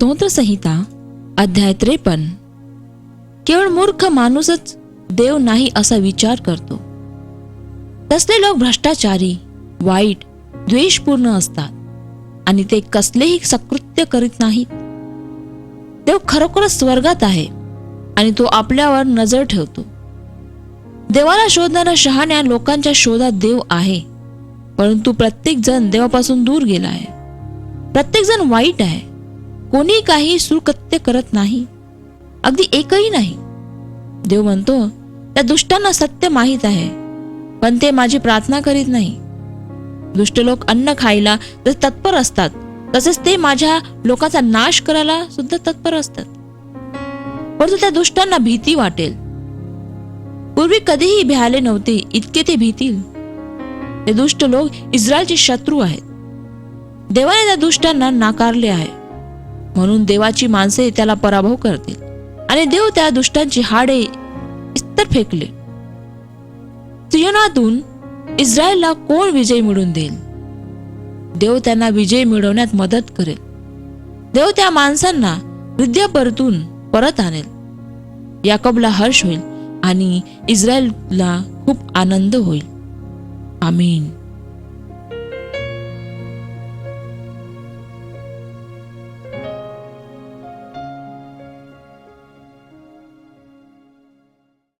स्तोत्रसंहिता अध्याय त्रेपन्न. केवळ मूर्ख माणूसच देव नाही असा विचार करतो. तसले लोक भ्रष्टाचारी वाईट द्वेषपूर्ण असतात आणि ते कसलेही सकृत्य करीत नाहीत. देव खरोखरच स्वर्गात आहे आणि तो आपल्यावर नजर ठेवतो. देवाला शोधणाऱ्या शहाण्या लोकांच्या शोधात देव आहे परंतु प्रत्येक जण देवापासून दूर गेला आहे. प्रत्येक जण वाईट आहे. कोणी काही सुकृत्य करत नाही. अगदी एकही नाही. देव म्हणतो त्या दुष्टांना सत्य माहीत आहे पण ते माझी प्रार्थना करीत नाही. दुष्ट लोक अन्न खायला तर तत्पर असतात तसेच ते माझ्या लोकांचा नाश करायला सुद्धा तत्पर असतात. परंतु त्या दुष्टांना भीती वाटेल. पूर्वी कधीही भ्याले नव्हते इतके ते भीतील. ते दुष्ट लोक इस्रायलचे शत्रू आहेत. देवाने त्या दुष्टांना नाकारले आहे. म्हणून देवाची माणसे त्याला पराभव करतील. आणि देव त्या दुष्टांची हाडे इस्तर फेकले. सियोनातून इस्रायलला कोण विजय मिळवून देईल? देव त्यांना विजय मिळवण्यात मदत करेल. देव त्या माणसांना हृदय परतून परत आणेल. याकबला हर्ष होईल आणि इस्रायलला खूप आनंद होईल. आमीन.